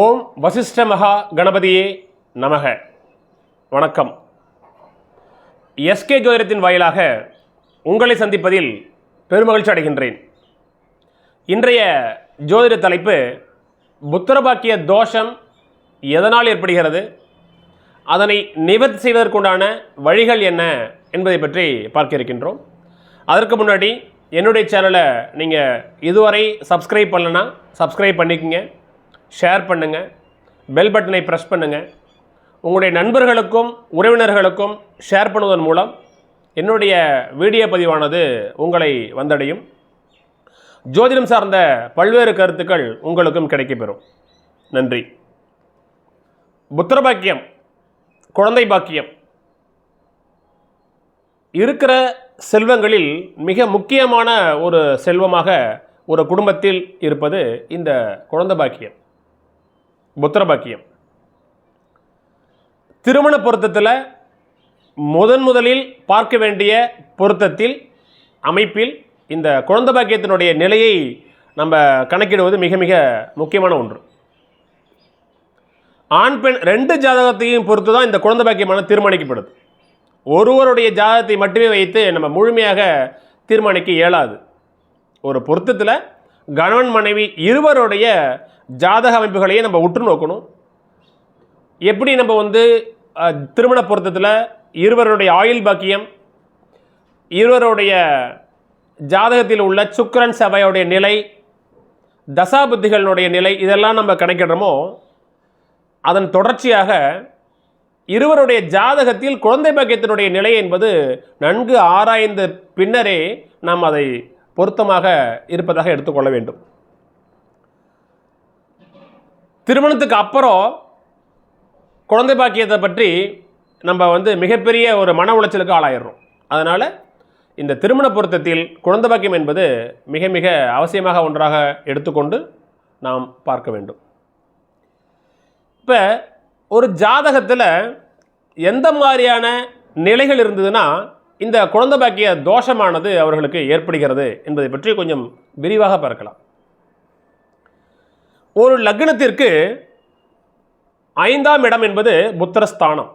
ஓம் வசிஷ்ட மகா கணபதியே நமக. வணக்கம். எஸ்கே ஜோதிடத்தின் வாயிலாக உங்களை சந்திப்பதில் பெருமகிழ்ச்சி அடைகின்றேன். இன்றைய ஜோதிட தலைப்பு புத்திரபாக்கிய தோஷம் எதனால் ஏற்படுகிறது? அதனை நிவர்த்தி செய்வதற்குண்டான வழிகள் என்ன என்பதை பற்றி பார்க்க இருக்கின்றோம். அதற்கு முன்னாடி என்னுடைய சேனலை நீங்கள் இதுவரை சப்ஸ்கிரைப் பண்ணலன்னா சப்ஸ்கிரைப் பண்ணிக்கோங்க. ஷேர் பண்ணுங்கள் பெல் பட்டனை ப்ரெஸ் பண்ணுங்கள் உங்களுடைய நண்பர்களுக்கும் உறவினர்களுக்கும் ஷேர் பண்ணுவதன் மூலம் என்னுடைய வீடியோ பதிவானது உங்களை வந்தடையும். ஜோதிடம் சார்ந்த பல்வேறு கருத்துக்கள் உங்களுக்கும் கிடைக்கப்பெறும். நன்றி. புத்திரபாக்கியம் குழந்தை பாக்கியம். இருக்கிற செல்வங்களில் மிக முக்கியமான ஒரு செல்வமாக ஒரு குடும்பத்தில் இருப்பது இந்த குழந்தை பாக்கியம். புத்திரபாக்கியம் திருமண பொருத்தத்தில் முதன் முதலில் பார்க்க வேண்டிய பொருத்தத்தில் அமைப்பில் இந்த குழந்தை பாக்கியத்தினுடைய நிலையை நம்ம கணக்கிடுவது மிக மிக முக்கியமான ஒன்று. ஆண் பெண் ரெண்டு ஜாதகத்தையும் பொறுத்து தான் இந்த குழந்தை பாக்கியமான தீர்மானிக்கப்படுது. ஒருவருடைய ஜாதகத்தை மட்டுமே வைத்து நம்ம முழுமையாக தீர்மானிக்க இயலாது. ஒரு பொருத்தத்தில் கணவன் மனைவி இருவருடைய ஜாதக அமைப்புகளையே நம்ம உற்று நோக்கணும். எப்படி நம்ம வந்து திருமண பொருத்தத்தில் இருவருடைய ஆயுள் பாக்கியம் இருவருடைய ஜாதகத்தில் உள்ள சுக்கரன் சபையுடைய நிலை தசாபுத்திகளுடைய நிலை இதெல்லாம் நம்ம கணக்கிடுறோமோ அதன் தொடர்ச்சியாக இருவருடைய ஜாதகத்தில் குழந்தை பாக்கியத்தினுடைய நிலை என்பது நன்கு ஆராய்ந்த பின்னரே நாம் அதை பொருத்தமாக இருப்பதாக எடுத்துக்கொள்ள வேண்டும். திருமணத்துக்கு அப்புறம் குழந்தை பாக்கியத்தை பற்றி நம்ம வந்து மிகப்பெரிய ஒரு மன உளைச்சலுக்கு ஆளாயிடுறோம். அதனால் இந்த திருமண பொருத்தத்தில் குழந்தை பாக்கியம் என்பது மிக மிக அவசியமாக ஒன்றாக எடுத்துக்கொண்டு நாம் பார்க்க வேண்டும். இப்போ ஒரு ஜாதகத்தில் எந்த மாதிரியான நிலைகள் இருந்ததுன்னா இந்த குழந்தை பாக்கிய தோஷமானது அவர்களுக்கு ஏற்படுகிறது என்பதை பற்றி கொஞ்சம் விரிவாக பார்க்கலாம். ஒரு லக்னத்திற்கு ஐந்தாம் இடம் என்பது புத்திரஸ்தானம்.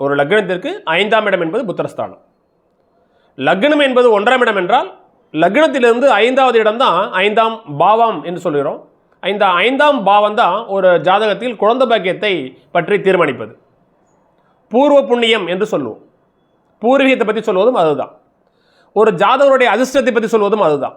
ஒரு லக்னத்திற்கு ஐந்தாம் இடம் என்பது புத்திரஸ்தானம். லக்னம் என்பது ஒன்றாம் இடம் என்றால் லக்னத்திலிருந்து ஐந்தாவது இடம் தான் ஐந்தாம் பாவம் என்று சொல்கிறோம். இந்த ஐந்தாம் பாவம் தான் ஒரு ஜாதகத்தில் குழந்தை பாக்கியத்தை பற்றி தீர்மானிப்பது. பூர்வ புண்ணியம் என்று சொல்லுவோம். பூர்வீகத்தை பற்றி சொல்வதும் அதுதான். ஒரு ஜாதகருடைய அதிர்ஷ்டத்தை பற்றி சொல்வதும் அதுதான்.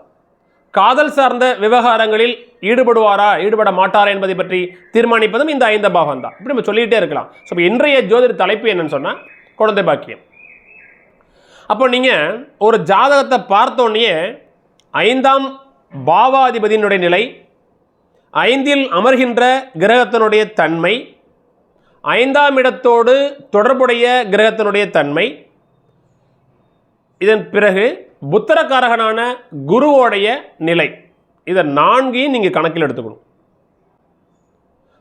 காதல் சார்ந்த விவகாரங்களில் ஈடுபடுவாரா ஈடுபட மாட்டாரா என்பதை பற்றி தீர்மானிப்பதும் இந்த ஐந்த பாகம் தான் இப்படி நம்ம சொல்லிகிட்டே இருக்கலாம். ஸோ இப்போ இன்றைய ஜோதிட தலைப்பு என்னன்னு சொன்னால் குழந்தை பாக்கியம். அப்போ நீங்கள் ஒரு ஜாதகத்தை பார்த்தோன்னே ஐந்தாம் பாவாதிபதியினுடைய நிலை ஐந்தில் அமர்கின்ற கிரகத்தினுடைய தன்மை ஐந்தாம் இடத்தோடு தொடர்புடைய கிரகத்தினுடைய தன்மை இதன் பிறகு புத்திரக்காரகனான குருவோடைய நிலை. இதை நான்கையும் நீங்கள் கணக்கில் எடுத்துக்கணும்.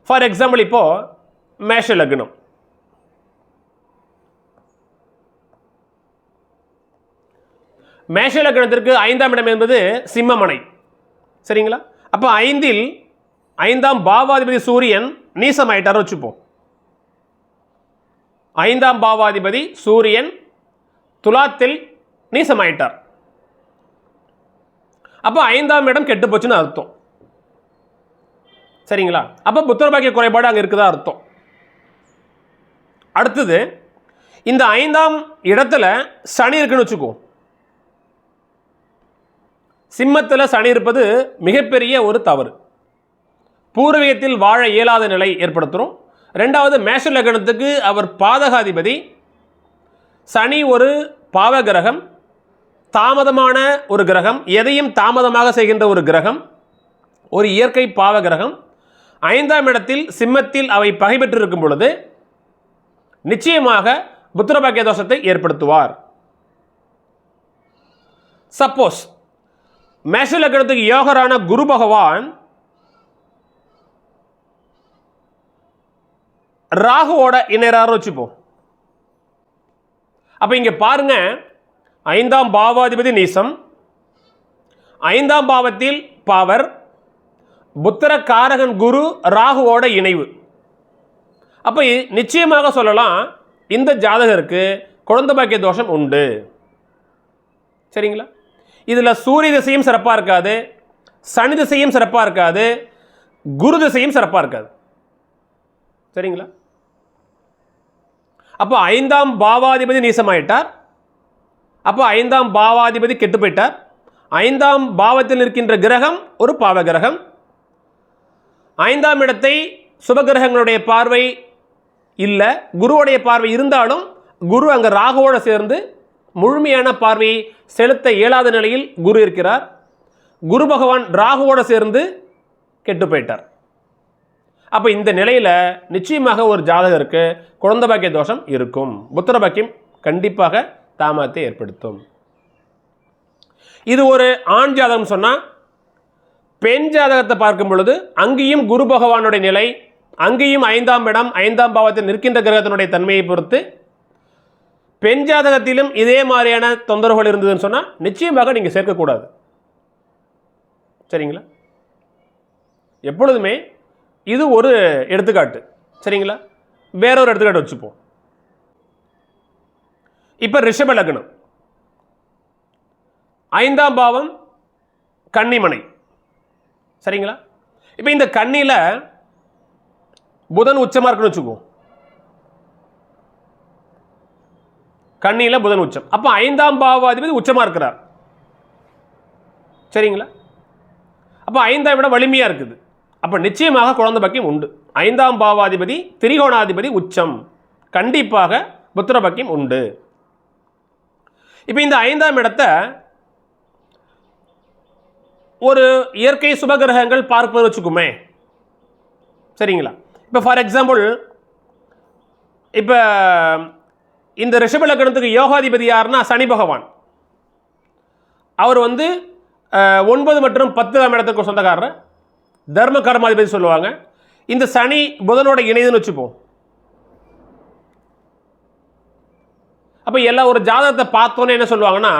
ஃபார் எக்ஸாம்பிள் இப்போ மேஷ லக்னம். மேஷ லக்னத்திற்கு ஐந்தாம் இடம் என்பது சிம்மமனை. சரிங்களா? அப்போ ஐந்தில் ஐந்தாம் பாவாதிபதி சூரியன் நீசமாயிட்டார் வச்சுப்போம். ஐந்தாம் பாவாதிபதி சூரியன் துலாத்தில் நீசமாயிட்டார். அப்போ ஐந்தாம் இடம் கெட்டு போச்சுன்னு அர்த்தம். சரிங்களா? அப்போ புத்திரபாக்கிய குறைபாடு அங்கே இருக்குதா அர்த்தம். அடுத்தது இந்த ஐந்தாம் இடத்துல சனி இருக்குன்னு வச்சுக்கோ. சிம்மத்தில் சனி இருப்பது மிகப்பெரிய ஒரு தவறு. பூர்வீகத்தில் வாழ இயலாத நிலை ஏற்படுத்தும். ரெண்டாவது மேஷ லக்னத்துக்கு அவர் பாதகாதிபதி. சனி ஒரு பாவகிரகம். தாமதமான ஒரு கிரகம் எதையும் தாமதமாக செய்கின்ற ஒரு கிரகம் ஒரு இயற்கை பாவ கிரகம் ஐந்தாம் இடத்தில் சிம்மத்தில் அவை பகை பெற்றிருக்கும் பொழுது நிச்சயமாக புத்திரபாக்கிய தோஷத்தை ஏற்படுத்துவார். சப்போஸ் மேஷ லக்னத்துக்கு யோகரான குரு பகவான் ராகுவோட இணையராக வச்சுப்போம். அப்போ இங்கே பாருங்க ஐந்தாம் பாவாதிபதி நீசம். ஐந்தாம் பாவத்தில் பவர் புத்திர காரகன் குரு ராகுவோட இணைவு. அப்போ நிச்சயமாக சொல்லலாம் இந்த ஜாதகருக்கு குழந்தை பாக்கிய தோஷம் உண்டு. சரிங்களா? இதில் சூரிய திசையும் சிறப்பாக இருக்காது சனி திசையும் சிறப்பாக இருக்காது குரு திசையும் சிறப்பாக இருக்காது. சரிங்களா? அப்போ ஐந்தாம் பாவாதிபதி நீசமாயிட்டார் அப்போ ஐந்தாம் பாவாதிபதி கெட்டு போயிட்டார். ஐந்தாம் பாவத்தில் இருக்கின்ற கிரகம் ஒரு பாவ கிரகம் ஐந்தாம் இடத்தை சுபகிரகங்களுடைய பார்வை இல்லை குருவுடைய பார்வை இருந்தாலும் குரு அங்கே ராகுவோடு சேர்ந்து முழுமையான பார்வையை செலுத்த இயலாத நிலையில் குரு இருக்கிறார். குரு பகவான் ராகுவோடு சேர்ந்து கெட்டு போயிட்டார். அப்போ இந்த நிலையில் நிச்சயமாக ஒரு ஜாதகருக்கு குழந்தை பாக்கிய தோஷம் இருக்கும். புத்திர பாக்கியம் கண்டிப்பாக தாமதத்தை ஏற்படுத்தும். இது ஒரு ஆண் ஜாதகம் சொன்னால் பெண் ஜாதகத்தை பார்க்கும் பொழுது அங்கேயும் குரு பகவானுடைய நிலை அங்கேயும் ஐந்தாம் இடம் ஐந்தாம் பாவத்தில் நிற்கின்ற கிரகத்தினுடைய தன்மையை பொறுத்து பெண் ஜாதகத்திலும் இதே மாதிரியான தொந்தரவுகள் இருந்ததுன்னு சொன்னால் நிச்சயமாக நீங்கள் சேர்க்கக்கூடாது. சரிங்களா? எப்பொழுதுமே இது ஒரு எடுத்துக்காட்டு. சரிங்களா? வேற ஒரு எடுத்துக்காட்டு வச்சுப்போம். இப்போ ரிஷப லக்னம். ஐந்தாம் பாவம் கன்னிமனை. சரிங்களா? இப்போ இந்த கண்ணியில் புதன் உச்சமாக இருக்குன்னு வச்சுக்கோ. கண்ணியில் புதன் உச்சம். அப்போ ஐந்தாம் பாவாதிபதி உச்சமாக இருக்கிறார். சரிங்களா? அப்போ ஐந்தாம் விட வலிமையாக இருக்குது. அப்போ நிச்சயமாக குழந்தை பக்கியம் உண்டு. ஐந்தாம் பாவாதிபதி திரிகோணாதிபதி உச்சம். கண்டிப்பாக புத்திர பக்கியம் உண்டு. இப்போ இந்த ஐந்தாம் இடத்தை ஒரு இயற்கை சுபகிரகங்கள் பார்ப்பது வச்சுக்குமே. சரிங்களா? இப்போ ஃபார் எக்ஸாம்பிள் இப்போ இந்த ரிஷப யோகாதிபதி யாருன்னா சனி பகவான். அவர் வந்து ஒன்பது மற்றும் பத்தாம் இடத்துக்கு சொந்தக்காரர். தர்ம கர்மாதிபதி சொல்லுவாங்க. இந்த சனி புதனோட இணைதுன்னு வச்சுப்போம். அப்போ எல்லா ஒரு ஜாதகத்தை பார்த்தோன்னே என்ன சொல்லுவாங்கன்னா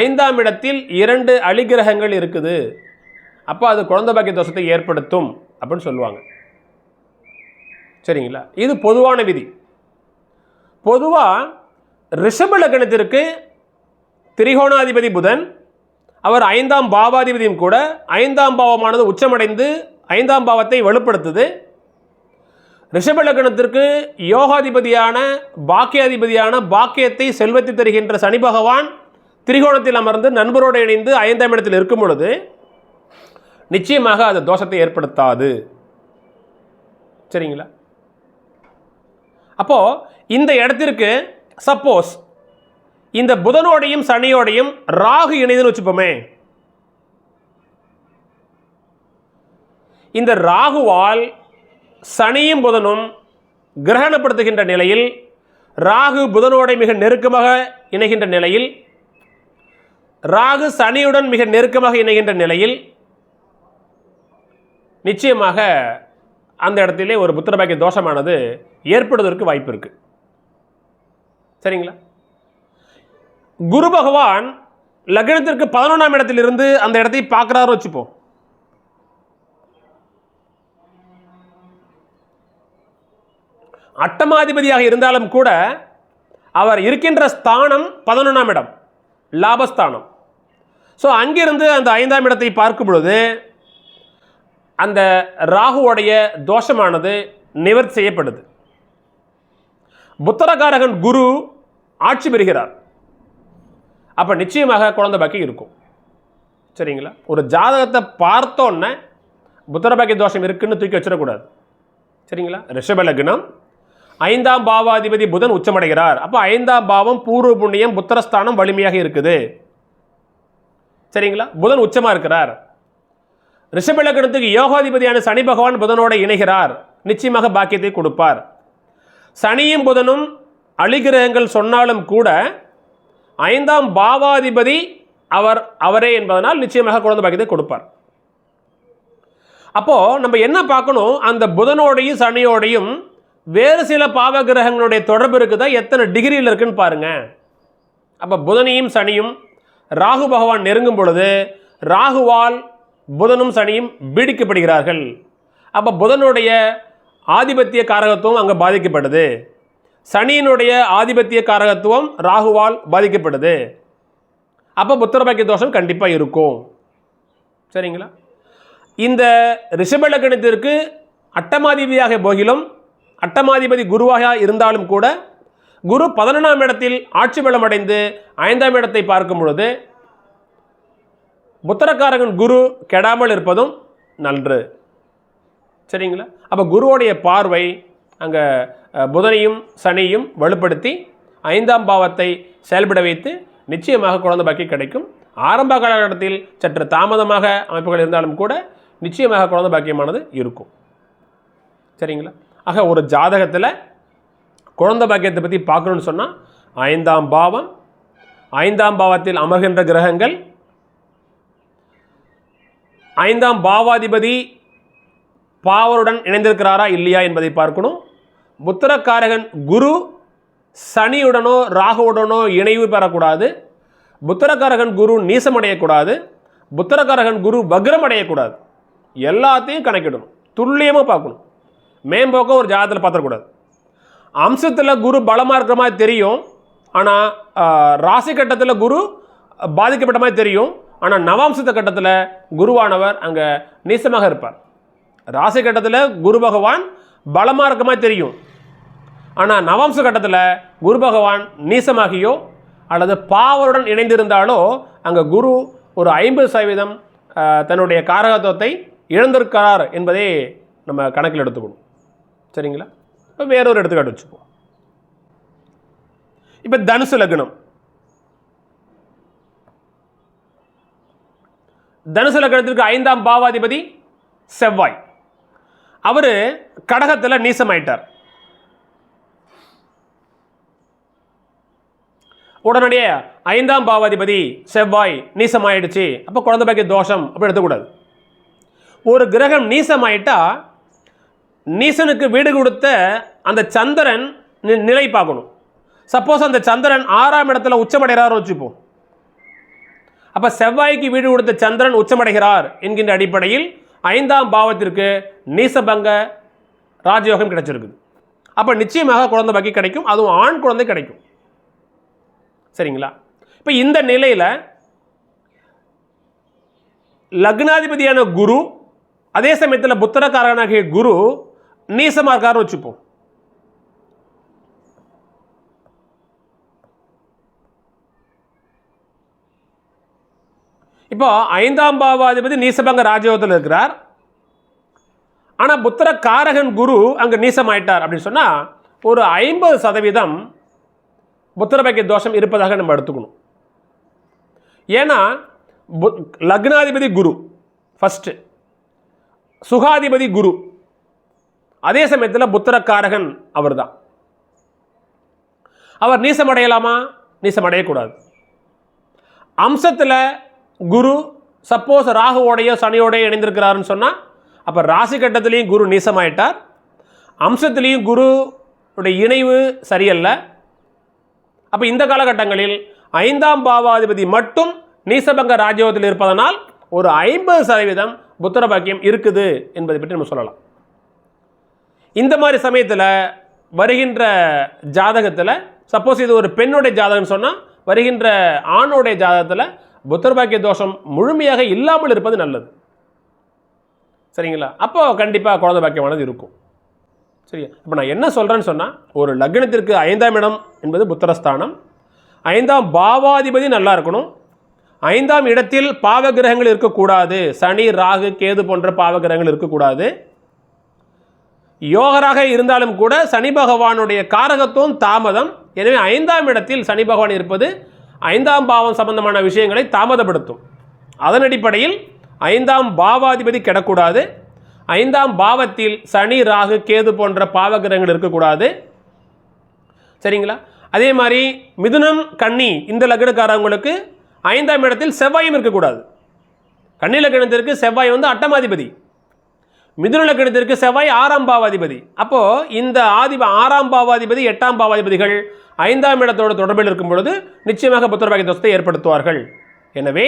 ஐந்தாம் இடத்தில் இரண்டு அலிகிரகங்கள் இருக்குது. அப்போ அது குழந்தை பாக்கிய தோஷத்தை ஏற்படுத்தும் அப்படின்னு சொல்லுவாங்க. சரிங்களா? இது பொதுவான விதி. பொதுவாக ரிஷப லக்னத்திற்கு திரிகோணாதிபதி புதன் அவர் ஐந்தாம் பாவாதிபதியும் கூட ஐந்தாம் பாவமானது உச்சமடைந்து ஐந்தாம் பாவத்தை வலுப்படுத்துது. ரிஷப லக்னத்திற்கு யோகாதிபதியான பாக்கியாதிபதியான பாக்கியத்தை செல்வத்தை தருகின்ற சனி பகவான் திரிகோணத்தில் அமர்ந்து நண்பரோடு இணைந்து ஐந்தாம் இடத்தில் இருக்கும் பொழுது நிச்சயமாக அது தோஷத்தை ஏற்படுத்தாது. சரிங்களா? அப்போ இந்த இடத்திற்கு சப்போஸ் இந்த புதனோடையும் சனியோடையும் ராகு இணைதுன்னு வச்சுப்போமே. இந்த ராகுவால் சனியும் புதனும் கிரகணப்படுத்துகின்ற நிலையில் ராகு புதனோட மிக நெருக்கமாக இணைகின்ற நிலையில் ராகு சனியுடன் மிக நெருக்கமாக இணைகின்ற நிலையில் நிச்சயமாக அந்த இடத்திலே ஒரு புத்திரபாக்கிய தோஷமானது ஏற்படுவதற்கு வாய்ப்பு இருக்கு. சரிங்களா? குரு பகவான் லக்னத்திற்கு பதினொன்றாம் இடத்திலிருந்து அந்த இடத்தை பார்க்குறாரு வச்சுப்போம். அட்டமாதிபதியாக இருந்தாலும் கூட அவர் இருக்கின்ற ஸ்தானம் பதினொன்றாம் இடம் லாபஸ்தானம். ஸோ அங்கிருந்து அந்த ஐந்தாம் இடத்தை பார்க்கும் பொழுது அந்த ராகுவோடைய தோஷமானது நிவர்த்தி செய்யப்படுது. புத்தரகாரகன் குரு ஆட்சி பெறுகிறார். அப்போ நிச்சயமாக குழந்தை பாக்கி இருக்கும். சரிங்களா? ஒரு ஜாதகத்தை பார்த்தோன்னே புத்தரபாக்கிய தோஷம் இருக்குன்னு தூக்கி வச்சிடக்கூடாது. சரிங்களா? ரிஷப லக்னம் ஐந்தாம் பாவாதிபதி புதன் உச்சமடைகிறார். அப்போ ஐந்தாம் பாவம் பூர்வ புண்ணியம் புத்திரஸ்தானம் வலிமையாக இருக்குது. சரிங்களா? புதன் உச்சமாக இருக்கிறார். ரிஷபலக்கணத்துக்கு யோகாதிபதியான சனி பகவான் புதனோட இணைகிறார். நிச்சயமாக பாக்கியத்தை கொடுப்பார். சனியும் புதனும் அழிகிரகங்கள் சொன்னாலும் கூட ஐந்தாம் பாவாதிபதி அவர் அவரே என்பதனால் நிச்சயமாக குழந்தை பாக்கியத்தை கொடுப்பார். அப்போது நம்ம என்ன பார்க்கணும்? அந்த புதனோடையும் சனியோடையும் வேறு சில பாவ கிரகங்களுடைய தொடர்பு இருக்குதா? எத்தனை டிகிரியில் இருக்குன்னு பாருங்க. அப்போ புதனையும் சனியும் ராகு பகவான் நெருங்கும் பொழுது ராகுவால் புதனும் சனியும் பீடிக்கப்படுகிறார்கள். அப்போ புதனுடைய ஆதிபத்திய காரகத்துவம் அங்கே பாதிக்கப்படுது. சனியினுடைய ஆதிபத்திய காரகத்துவம் ராகுவால் பாதிக்கப்படுது. அப்போ புத்திரபாக்கிய தோஷம் கண்டிப்பாக இருக்கும். சரிங்களா? இந்த ரிஷப லக்னத்திற்கு போகிலும் அட்டமாதிபதி குருவாக இருந்தாலும் கூட குரு பதினொன்றாம் இடத்தில் ஆட்சி பலம் அடைந்து ஐந்தாம் இடத்தை பார்க்கும் பொழுது புத்திரக்காரகன் குரு கெடாமல் இருப்பதும் நன்று. சரிங்களா? அப்போ குருவோடைய பார்வை அங்கே புதனையும் சனியும் வலுப்படுத்தி ஐந்தாம் பாவத்தை செயல்பட வைத்து நிச்சயமாக குழந்தை பாக்கி கிடைக்கும். ஆரம்ப காலகட்டத்தில் சற்று தாமதமாக அமைப்புகள் இருந்தாலும் கூட நிச்சயமாக குழந்தை பாக்கியமானது இருக்கும். சரிங்களா? ஆக ஒரு ஜாதகத்தில் குழந்தை பாக்கியத்தை பற்றி பார்க்கணுன்னு சொன்னால் ஐந்தாம் பாவம் ஐந்தாம் பாவத்தில் அமர்கின்ற கிரகங்கள் ஐந்தாம் பாவாதிபதி பாவருடன் இணைந்திருக்கிறாரா இல்லையா என்பதை பார்க்கணும். புத்திரக்காரகன் குரு சனியுடனோ ராகுவுடனோ இணைவு பெறக்கூடாது. புத்திரக்காரகன் குரு நீசமடையக்கூடாது. புத்திரக்காரகன் குரு வக்ரம் அடையக்கூடாது எல்லாத்தையும் கணக்கிடணும். துல்லியமாக பார்க்கணும். மேம்போக்க ஒரு ஜாதகத்தில் பார்த்துடக்கூடாது. அம்சத்தில் குரு பலமாக இருக்கிற மாதிரி தெரியும். ஆனால் ராசி கட்டத்தில் குரு பாதிக்கப்பட்ட மாதிரி தெரியும். ஆனால் நவாம்சத்த கட்டத்தில் குருவானவர் அங்கே நீசமாக இருப்பார். ராசி கட்டத்தில் குரு பகவான் பலமாக இருக்க மாதிரி தெரியும். ஆனால் நவாம்ச கட்டத்தில் குரு பகவான் நீசமாகியோ அல்லது பாவருடன் இணைந்திருந்தாலோ அங்கே குரு ஒரு ஐம்பது சதவீதம் தன்னுடைய காரகத்துவத்தை இழந்திருக்கிறார் என்பதை நம்ம கணக்கில் எடுத்துக்கணும். சரிங்களா? இப்போ வேறொரு எடுத்துக்காட்டு வச்சுப்போம் இப்போ தனுசு லக்னம். தனுசு லக்னத்திற்கு ஐந்தாம் பாவாதிபதி செவ்வாய். அவர் கடகத்தில் நீசமாயிட்டார். உடனடியே ஐந்தாம் பாவாதிபதி செவ்வாய் நீசமாயிடுச்சு. அப்போ குழந்தை பாக்கிய தோஷம் அப்படி எடுத்துக்கூடாது. ஒரு கிரகம் நீசமாயிட்டா நீசனுக்கு வீடு கொடுத்த அந்த சந்திரன் நி- நிலை பார்க்கணும். சப்போஸ் அந்த சந்திரன் ஆறாம் இடத்துல உச்சமடைகிறார் வச்சுப்போம். அப்போ செவ்வாய்க்கு வீடு கொடுத்த சந்திரன் உச்சமடைகிறார் என்கின்ற அடிப்படையில் ஐந்தாம் பாவத்திற்கு நீசபங்க ராஜயோகம் கிடைச்சிருக்குது. அப்போ நிச்சயமாக குழந்தை பாக்கி கிடைக்கும் அதுவும் ஆண் குழந்தை கிடைக்கும். சரிங்களா? இப்போ இந்த நிலையில் லக்னாதிபதியான குரு அதே சமயத்தில் புத்திரக்காரனாகிய குரு நீசமாக இருக்காருன்னு வச்சுப்போம். இப்போ ஐந்தாம் பாவாதிபதி நீசபங்க ராஜயோகத்தில் இருக்கிறார். ஆனால் புத்திர காரகன் குரு அங்கே நீசமாயிட்டார் அப்படின்னு சொன்னால் ஒரு ஐம்பது சதவீதம் புத்திரபாக்கிய தோஷம் இருப்பதாக நம்ம எடுத்துக்கணும். ஏன்னா லக்னாதிபதி குரு ஃபஸ்ட்டு சுகாதிபதி குரு. அதே சமயத்தில் புத்திரக்காரகன் அவர்தான். அவர் நீசமடையலாமா? நீசமடையக்கூடாது. அம்சத்தில் குரு சப்போஸ் ராகுவோடையோ சனியோடையோ இணைந்திருக்கிறாருன்னு சொன்னால் அப்போ ராசி கட்டத்திலையும் குரு நீசமாயிட்டார். அம்சத்திலையும் குரு உடைய இணைவு சரியல்ல. அப்போ இந்த காலகட்டங்களில் ஐந்தாம் பாவாதிபதி மட்டும் நீசபங்க ராஜ்யோகத்தில் இருப்பதனால் ஒரு ஐம்பது சதவீதம் புத்திர பாக்கியம் இருக்குது என்பதை பற்றி நம்ம சொல்லலாம். இந்த மாதிரி சமயத்தில் வருகின்ற ஜாதகத்தில் சப்போஸ் இது ஒரு பெண்ணுடைய ஜாதகம் சொன்னால் வருகின்ற ஆணுடைய ஜாதகத்தில் புத்திரபாக்கிய தோஷம் முழுமையாக இல்லாமல் இருப்பது நல்லது. சரிங்களா? அப்போ கண்டிப்பாக குழந்தை பாக்கியமானது இருக்கும். சரியா? இப்போ நான் என்ன சொல்கிறேன்னு சொன்னால் ஒரு லக்னத்திற்கு ஐந்தாம் இடம் என்பது புத்திரஸ்தானம். ஐந்தாம் பாவாதிபதி நல்லா இருக்கணும். ஐந்தாம் இடத்தில் பாவகிரகங்கள் இருக்கக்கூடாது. சனி ராகு கேது போன்ற பாவகிரகங்கள் இருக்கக்கூடாது. யோகராக இருந்தாலும் கூட சனி பகவானுடைய காரகத்துவம் தாமதம். எனவே ஐந்தாம் இடத்தில் சனி பகவான் இருப்பது ஐந்தாம் பாவம் சம்பந்தமான விஷயங்களை தாமதப்படுத்தும். அதன் அடிப்படையில் ஐந்தாம் பாவாதிபதி கிடக்கூடாது ஐந்தாம் பாவத்தில் சனி ராகு கேது போன்ற பாவகிரகங்கள் இருக்கக்கூடாது. சரிங்களா? அதே மாதிரி மிதுனம் கன்னி இந்த லக்னக்காரங்களுக்கு ஐந்தாம் இடத்தில் செவ்வாயும் இருக்கக்கூடாது. கன்னி லக்னத்திற்கு செவ்வாய் வந்து அட்டமாதிபதி. மிதுன லக்னத்திற்கு செவ்வாய் ஆறாம் பாவாதிபதி. அப்போது இந்த ஆதிப ஆறாம் பாவாதிபதி எட்டாம் பாவாதிபதிகள் ஐந்தாம் இடத்தோடு தொடர்பில் இருக்கும் பொழுது நிச்சயமாக புத்திரபாகிய தோஷத்தை ஏற்படுத்துவார்கள். எனவே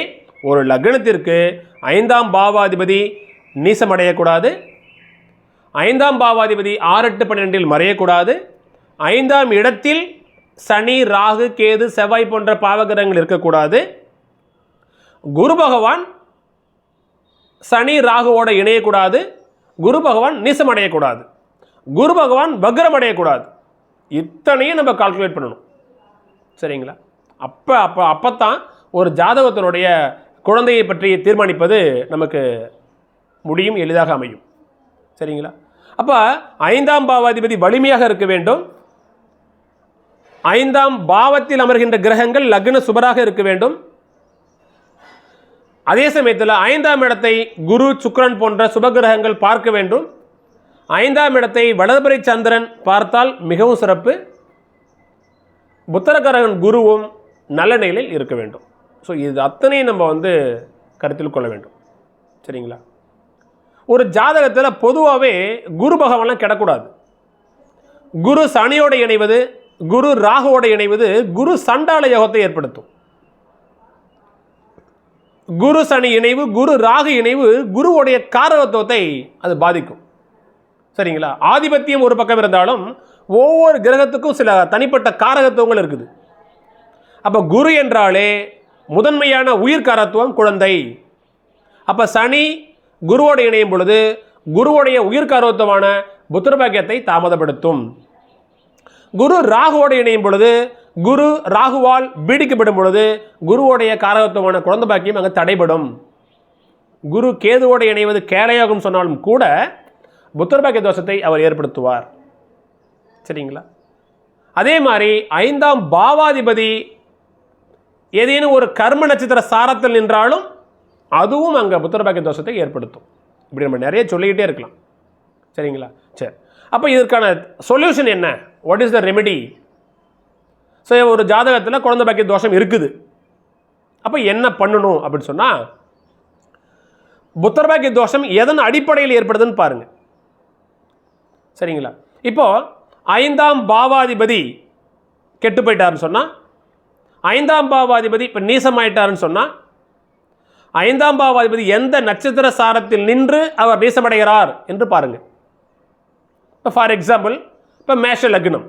ஒரு லக்னத்திற்கு ஐந்தாம் பாவாதிபதி நீசமடையக்கூடாது ஐந்தாம் பாவாதிபதி ஆறு எட்டு பன்னிரெண்டில் மறையக்கூடாது. ஐந்தாம் இடத்தில் சனி ராகு கேது செவ்வாய் போன்ற பாவகிரகங்கள் இருக்கக்கூடாது. குரு பகவான் சனி ராகுவோட இணையக்கூடாது. குரு பகவான் நீசமடையக்கூடாது. குரு பகவான் வக்ரம் அடையக்கூடாது இத்தனையும் நம்ம கால்குலேட் பண்ணணும். சரிங்களா? அப்போ அப்போ அப்போ தான் ஒரு ஜாதகத்தினுடைய குழந்தையை பற்றி தீர்மானிப்பது நமக்கு முடியும் எளிதாக அமையும். சரிங்களா? அப்போ ஐந்தாம் பாவாதிபதி வலிமையாக இருக்க வேண்டும். ஐந்தாம் பாவத்தில் அமர்கின்ற கிரகங்கள் லக்ன சுபராக இருக்க வேண்டும். அதே சமயத்தில் ஐந்தாம் இடத்தை குரு சுக்ரன் போன்ற சுபகிரகங்கள் பார்க்க வேண்டும். ஐந்தாம் இடத்தை வலதுபுரை சந்திரன் பார்த்தால் மிகவும் சிறப்பு. புத்தரகரகன் குருவும் நல்ல நிலையில் இருக்க வேண்டும். ஸோ இது அத்தனையும் நம்ம வந்து கருத்தில் கொள்ள வேண்டும். சரிங்களா? ஒரு ஜாதகத்தில் பொதுவாகவே குரு பகவான்லாம் கிடக்கூடாது. குரு சனியோடு இணைவது குரு ராகுவோடு இணைவது குரு சண்டாள யோகத்தை ஏற்படுத்தும். குரு சனி இணைவு குரு ராகு இணைவு குருவுடைய காரகத்துவத்தை அது பாதிக்கும். சரிங்களா? ஆதிபத்தியம் ஒரு பக்கம் இருந்தாலும் ஒவ்வொரு கிரகத்துக்கும் சில தனிப்பட்ட காரகத்துவங்கள் இருக்குது. அப்போ குரு என்றாலே முதன்மையான உயிர்காரத்துவம் குழந்தை. அப்போ சனி குருவோடு இணையும் பொழுது குருவுடைய உயிர்காரத்துவமான புத்திரபாக்கியத்தை தாமதப்படுத்தும். குரு ராகுவோடு இணையும் பொழுது குரு ராகுவால் பீடிக்கப்படும் பொழுது குருவோடைய காரகத்துவமான குழந்தை பாக்கியம் அங்கே தடைபடும். குரு கேதுவோடு இணைவது கேளையாகும் சொன்னாலும் கூட புத்திரபாக்கிய தோஷத்தை அவர் ஏற்படுத்துவார். சரிங்களா? அதே மாதிரி ஐந்தாம் பாவாதிபதி ஏதேனும் ஒரு கர்ம நட்சத்திர சாரத்தில் நின்றாலும் அதுவும் அங்கே புத்திரபாக்கிய தோஷத்தை ஏற்படுத்தும். இப்படி நம்ம நிறைய சொல்லிக்கிட்டே இருக்கலாம். சரிங்களா? சரி. அப்போ இதற்கான சொல்யூஷன் என்ன? What is the remedy so ஒரு ஜாதகத்தில் குழந்தை பாக்கிய தோஷம் இருக்குது. அப்போ என்ன பண்ணணும் அப்படின்னு சொன்னால் புத்தர் பாக்கிய தோஷம் எதன் அடிப்படையில் ஏற்படுதுன்னு பாருங்கள் சரிங்களா? இப்போது ஐந்தாம் பாவாதிபதி கெட்டு போயிட்டாருன்னு சொன்னால் ஐந்தாம் பாவாதிபதி இப்போ நீசமாயிட்டாருன்னு சொன்னால் ஐந்தாம் பாவாதிபதி எந்த நட்சத்திர சாரத்தில் நின்று அவர் நீசமடைகிறார் என்று பாருங்கள் இப்போ ஃபார் எக்ஸாம்பிள் இப்போ மேஷ லக்னம்.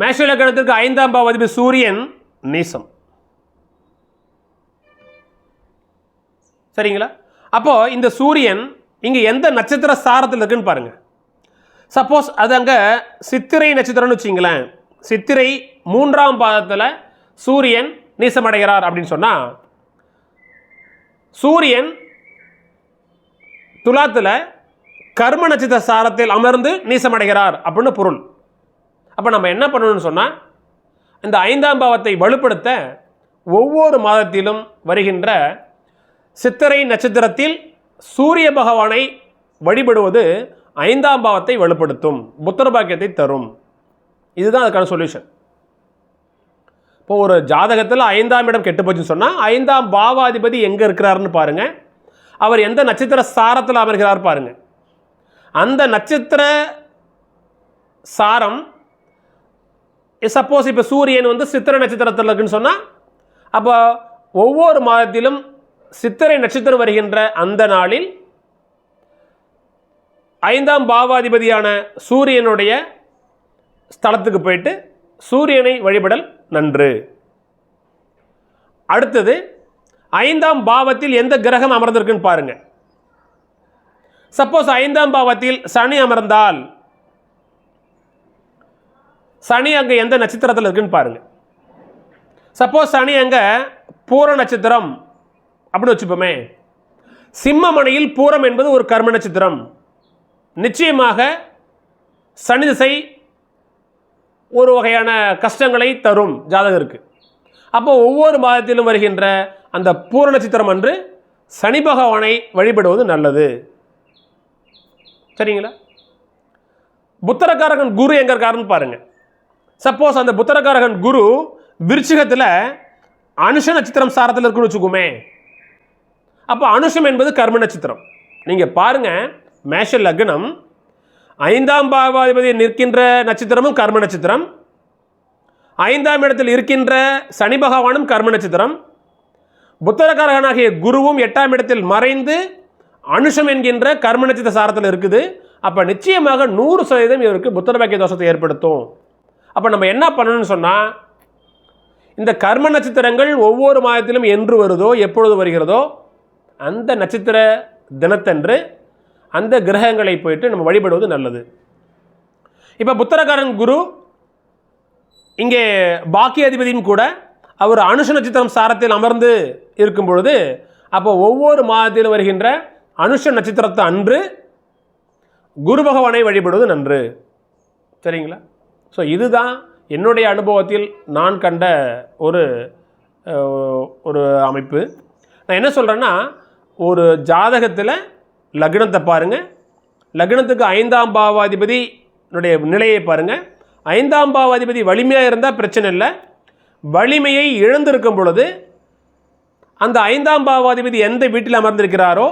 மேஷ லக்னத்திற்கு ஐந்தாம் பாவாதிபதி சூரியன் நீசம். சரிங்களா? அப்போ இந்த சூரியன் இங்கே எந்த நட்சத்திர சாரத்தில் இருக்குன்னு பாருங்க. சப்போஸ் அது அங்கே சித்திரை நட்சத்திரம்னு வச்சிங்களேன். சித்திரை மூன்றாம் பாதத்தில் சூரியன் நீசமடைகிறார் அப்படின்னு சொன்னால் சூரியன் துலாத்தில் கர்ம நட்சத்திர சாரத்தில் அமர்ந்து நீசமடைகிறார் அப்படின்னு பொருள். அப்போ நம்ம என்ன பண்ணணும்னு சொன்னால் இந்த ஐந்தாம் பாவத்தை வலுப்படுத்த ஒவ்வொரு மாதத்திலும் வருகின்ற சித்திரை நட்சத்திரத்தில் சூரிய பகவானை வழிபடுவது ஐந்தாம் பாவத்தை வலுப்படுத்தும் புத்திர பாக்கியத்தை தரும். இதுதான் அதுக்கான சொல்யூஷன் இப்போ ஒரு ஜாதகத்தில் ஐந்தாம் இடம் கெட்டு போச்சுன்னு சொன்னால் ஐந்தாம் பாவாதிபதி எங்கே இருக்கிறாருன்னு பாருங்கள் அவர் எந்த நட்சத்திர சாரத்தில் அமர்கிறார் பாருங்கள் அந்த நட்சத்திர சாரம் சப்போஸ் இப்போ சூரியன் வந்து சித்திரை நட்சத்திரத்தில் இருக்குன்னு சொன்னால் அப்போ ஒவ்வொரு மாதத்திலும் சித்திரை நட்சத்திரம் வருகின்ற அந்த நாளில் ஐந்தாம் பாவாதிபதியான சூரியனுடைய ஸ்தலத்துக்கு போயிட்டு சூரியனை வழிபடல் நன்று. அடுத்தது ஐந்தாம் பாவத்தில் எந்த கிரகம் அமர்ந்திருக்குன்னு பாருங்கள் சப்போஸ் ஐந்தாம் பாவத்தில் சனி அமர்ந்தால் சனி அங்கே எந்த நட்சத்திரத்தில் இருக்குன்னு பாருங்க. சப்போஸ் சனி அங்கே பூர நட்சத்திரம் அப்படின்னு வச்சுப்போமே. சிம்மமனையில் பூரம் என்பது ஒரு கர்ம நட்சத்திரம். நிச்சயமாக சனி திசை ஒரு வகையான கஷ்டங்களை தரும் ஜாதகருக்கு. அப்போ ஒவ்வொரு மாதத்திலும் வருகின்ற அந்த பூர நட்சத்திரம் அன்று சனி பகவானை வழிபடுவது நல்லது. சரிங்களா? புத்தரக்காரகன் குரு எங்க இருக்காருன்னு பாருங்கள் சப்போஸ் அந்த புத்தரகாரகன் குரு விருச்சிகத்தில் அனுஷ நட்சத்திரம் சாரத்தில் இருக்குன்னு வச்சுக்கோமே. அப்போ அனுஷம் என்பது கர்ம நட்சத்திரம். நீங்கள் பாருங்க மேஷ லக்னம் ஐந்தாம் பாவாதிபதி நிற்கின்ற நட்சத்திரமும் கர்ம நட்சத்திரம். ஐந்தாம் இடத்தில் இருக்கின்ற சனி பகவானும் கர்ம நட்சத்திரம். புத்தரகாரகனாகிய குருவும் எட்டாம் இடத்தில் மறைந்து அனுஷம் என்கின்ற கர்ம நட்சத்திர சாரத்தில் இருக்குது. அப்போ நிச்சயமாக நூறு சதவீதம் இவருக்கு புத்தர பாக்கிய தோஷத்தை ஏற்படுத்தும். அப்போ நம்ம என்ன பண்ணணும்னு சொன்னால் இந்த கர்ம நட்சத்திரங்கள் ஒவ்வொரு மாதத்திலும் என்று வருதோ எப்பொழுது வருகிறதோ அந்த நட்சத்திர தினத்தன்று அந்த கிரகங்களை போயிட்டு நம்ம வழிபடுவது நல்லது. இப்போ புத்தரகாரன் குரு இங்கே பாக்கிய அதிபதியும் கூட அவர் அனுஷ நட்சத்திரம் சாரத்தில் அமர்ந்து இருக்கும் பொழுது அப்போ ஒவ்வொரு மாதத்திலும் வருகின்ற அனுஷ நட்சத்திரத்தை அன்று குரு பகவானை வழிபடுவது நன்று. சரிங்களா? ஸோ இதுதான் என்னுடைய அனுபவத்தில் நான் கண்ட ஒரு ஒரு அமைப்பு. நான் என்ன சொல்கிறேன்னா ஒரு ஜாதகத்தில் லக்னத்தை பாருங்கள் லக்னத்துக்கு ஐந்தாம் பாவாதிபதி நிலையை பாருங்கள் ஐந்தாம் பாவாதிபதி வலிமையாக இருந்தால் பிரச்சனை இல்லை. வலிமையை இழந்திருக்கும் பொழுது அந்த ஐந்தாம் பாவாதிபதி எந்த வீட்டில் அமர்ந்திருக்கிறாரோ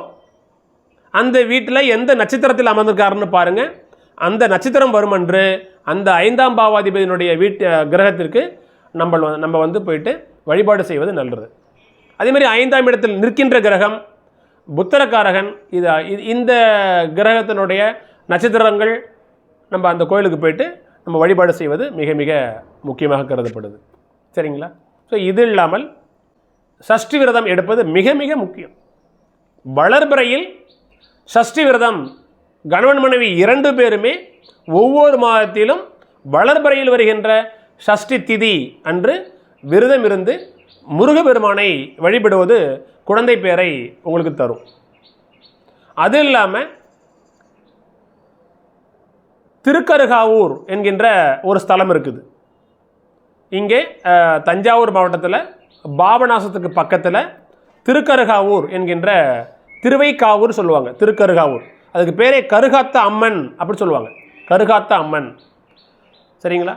அந்த வீட்டில் எந்த நட்சத்திரத்தில் அமர்ந்திருக்காருன்னு பாருங்கள் அந்த நட்சத்திரம் வருமன்று அந்த ஐந்தாம் பாவாதிபதியினுடைய வீட்டு கிரகத்திற்கு நம்ம நம்ம வந்து போயிட்டு வழிபாடு செய்வது நல்லது. அதேமாதிரி ஐந்தாம் இடத்தில் நிற்கின்ற கிரகம் புத்தரக்காரகன் இது இது- இந்த கிரகத்தினுடைய நட்சத்திரங்கள் நம்ம அந்த கோயிலுக்கு போயிட்டு நம்ம வழிபாடு செய்வது மிக மிக முக்கியமாக கருதப்படுது. சரிங்களா? ஸோ இது இல்லாமல் சஷ்டி விரதம் எடுப்பது மிக மிக முக்கியம். வளர்பிறையில் சஷ்டி விரதம் கணவன் மனைவி இரண்டு பேருமே ஒவ்வொரு மாதத்திலும் வளர்பறையில் வருகின்ற சஷ்டி திதி அன்று விரதம் இருந்து முருகப்பெருமானை வழிபடுவது குழந்தை பேரை உங்களுக்கு தரும். அது இல்லாமல் திருக்கருகாவூர் என்கின்ற ஒரு ஸ்தலம் இருக்குது. இங்கே தஞ்சாவூர் மாவட்டத்தில் பாபநாசத்துக்கு பக்கத்தில் திருக்கருகாவூர் என்கின்ற திருவைக்காவூர் சொல்லுவாங்க திருக்கருகாவூர். அதுக்கு பேரே கருகாத்த அம்மன் அப்படின்னு சொல்லுவாங்க. கருகாத்த அம்மன். சரிங்களா?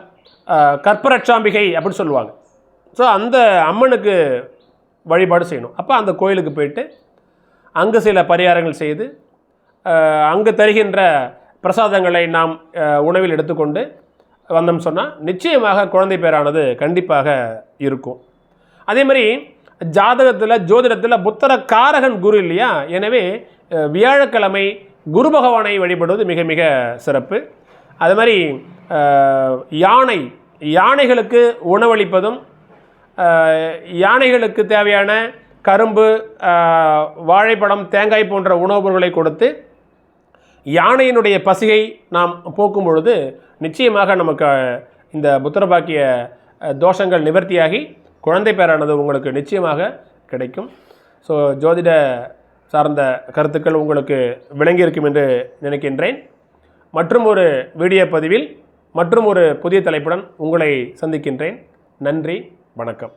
கற்பரட்சாம்பிகை அப்படின்னு சொல்லுவாங்க. ஸோ அந்த அம்மனுக்கு வழிபாடு செய்யணும். அப்போ அந்த கோயிலுக்கு போயிட்டு அங்கே சில பரிகாரங்கள் செய்து அங்கு தருகின்ற பிரசாதங்களை நாம் உணவில் எடுத்துக்கொண்டு வந்தோம் சொன்னால் நிச்சயமாக குழந்தை பேரானது கண்டிப்பாக இருக்கும். அதே மாதிரி ஜாதகத்தில் ஜோதிடத்தில் புத்தர காரகன் குரு இல்லையா? எனவே வியாழக்கிழமை குரு பகவானை வழிபடுவது மிக மிக சிறப்பு. அது மாதிரி யானை யானைகளுக்கு உணவளிப்பதும் யானைகளுக்கு தேவையான கரும்பு வாழைப்பழம் தேங்காய் போன்ற உணவுப் பொருட்களை கொடுத்து யானையினுடைய பசியை நாம் போக்கும் பொழுது நிச்சயமாக நமக்கு இந்த புத்திரபாக்கிய தோஷங்கள் நிவர்த்தியாகி குழந்தை பேரானது உங்களுக்கு நிச்சயமாக கிடைக்கும். ஸோ ஜோதிட சார்ந்த கருத்துக்கள் உங்களுக்கு விளங்கியிருக்கும் என்று நினைக்கின்றேன். மற்றும் ஒரு வீடியோ பதிவில் மற்றும் ஒரு புதிய தலைப்புடன் உங்களை சந்திக்கின்றேன். நன்றி வணக்கம்.